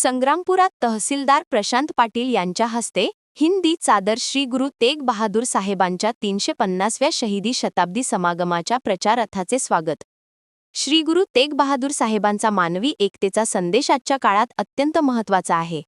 संग्रामपुरात तहसीलदार प्रशांत पाटील यांच्या हस्ते हिंदी चादर श्री गुरु तेग बहादूर साहेबांच्या तीनशे पन्नासव्या शहीदी शताब्दी समागमाच्या प्रचारथाचे स्वागत. श्री गुरु तेग बहादूर साहेबांचा मानवी एकतेचा संदेश आजच्या काळात अत्यंत महत्त्वाचा आहे.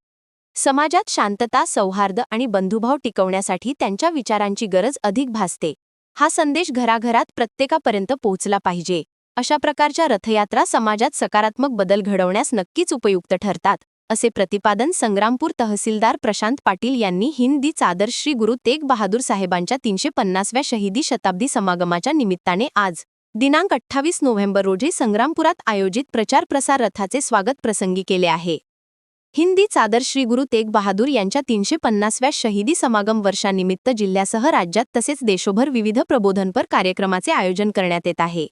समाजात शांतता सौहार्द आणि बंधुभाव टिकवण्यासाठी त्यांच्या विचारांची गरज अधिक भासते. हा संदेश घराघरात प्रत्येकापर्यंत पोहोचला पाहिजे. अशा प्रकारच्या रथयात्रा समाजात सकारात्मक बदल घडवण्यास नक्कीच उपयुक्त ठरतात. असे प्रतिपादन संग्रामपूर तहसीलदार प्रशांत पाटील यांनी हिंदी चादर श्री गुरु तेग बहादूर साहेबांच्या तीनशे पन्नासव्या शहीदी शताब्दी समागमाच्या निमित्ताने आज दिनांक अठ्ठावीस नोव्हेंबर रोजी संग्रामपुरात आयोजित प्रचार प्रसार रथाचे स्वागत प्रसंगी केले आहे. हिंदी चादर श्री गुरु तेग बहादूर यांच्या तीनशे पन्नासव्या शहीदी समागम वर्षानिमित्त जिल्ह्यासह राज्यात तसेच देशभर विविध प्रबोधनपर कार्यक्रमाचे आयोजन करण्यात येत आहे.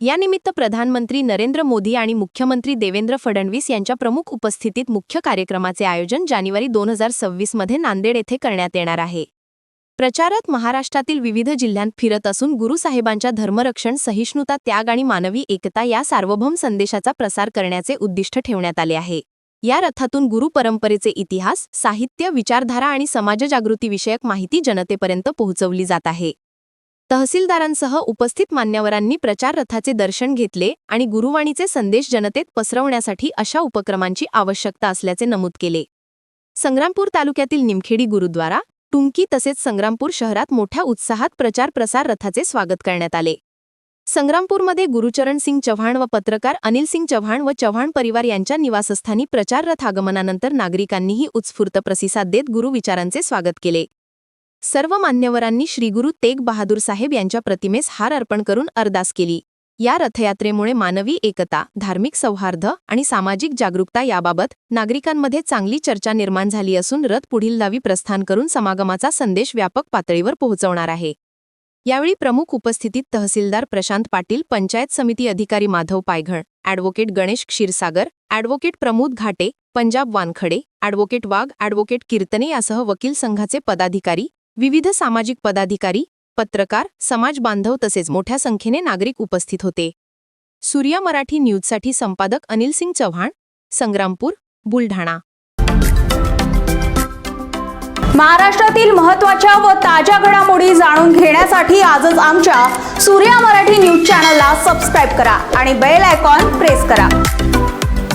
यानिमित्त प्रधानमंत्री नरेंद्र मोदी आणि मुख्यमंत्री देवेंद्र फडणवीस यांच्या प्रमुख उपस्थितीत मुख्य कार्यक्रमाचे आयोजन जानेवारी दोन हजार सव्वीसमध्ये नांदेड येथे करण्यात येणार आहे. प्रचारात महाराष्ट्रातील विविध जिल्ह्यांत फिरत असून गुरुसाहेबांच्या धर्मरक्षण सहिष्णुता त्याग आणि मानवी एकता या सार्वभौम संदेशाचा प्रसार करण्याचे उद्दिष्ट ठेवण्यात आले आहे. या रथातून गुरु परंपरेचे इतिहास साहित्य विचारधारा आणि समाजजागृतीविषयक माहिती जनतेपर्यंत पोहोचवली जात आहे. तहसीलदारांसह उपस्थित मान्यवरांनी प्रचार रथाचे दर्शन घेतले आणि गुरुवाणीचे संदेश जनतेत पसरवण्यासाठी अशा उपक्रमांची आवश्यकता असल्याचे नमूद केले. संग्रामपूर तालुक्यातील निमखेडी गुरुद्वारा टुंकी तसेच संग्रामपूर शहरात मोठ्या उत्साहात प्रचार प्रसार रथाचे स्वागत करण्यात आले. संग्रामपूरमध्ये गुरुचरण सिंग चव्हाण व पत्रकार अनिल सिंग चव्हाण व चव्हाण परिवार यांच्या निवासस्थानी प्रचार रथ आगमनानंतर नागरिकांनीही उत्स्फूर्त प्रतिसाद देत गुरुविचारांचे स्वागत केले. सर्व मान्यवरांनी श्रीगुरु तेग बहादूर साहेब यांच्या प्रतिमेस हार अर्पण करून अरदास केली. या रथयात्रेमुळे मानवी एकता धार्मिक सौहार्द आणि सामाजिक जागरूकता याबाबत नागरिकांमध्ये चांगली चर्चा निर्माण झाली असून रथ पुढील दावी प्रस्थान करून समागमाचा संदेश व्यापक पातळीवर पोहोचवणार आहे. यावेळी प्रमुख उपस्थितीत तहसीलदार प्रशांत पाटील पंचायत समिती अधिकारी Madhav Payghal advocate Ganesh Kshirsagar advocate Pramod Ghate Punjab Wankhede advocate Wagh advocate Kirtane यासह वकील संघाचे पदाधिकारी विविध सामाजिक पदाधिकारी पत्रकार समाज बांधव तसेच मोठ्या संख्येने नागरिक उपस्थित होते. सूर्या मराठी न्यूजसाठी संपादक अनिल सिंग चव्हाण संग्रामपूर बुलढाणा. महाराष्ट्रातील महत्त्वाच्या व ताज्या घडामोडी जाणून घेण्यासाठी आजच आमच्या सूर्या मराठी न्यूज चॅनलला सबस्क्राईब करा आणि बेल आयकॉन प्रेस करा.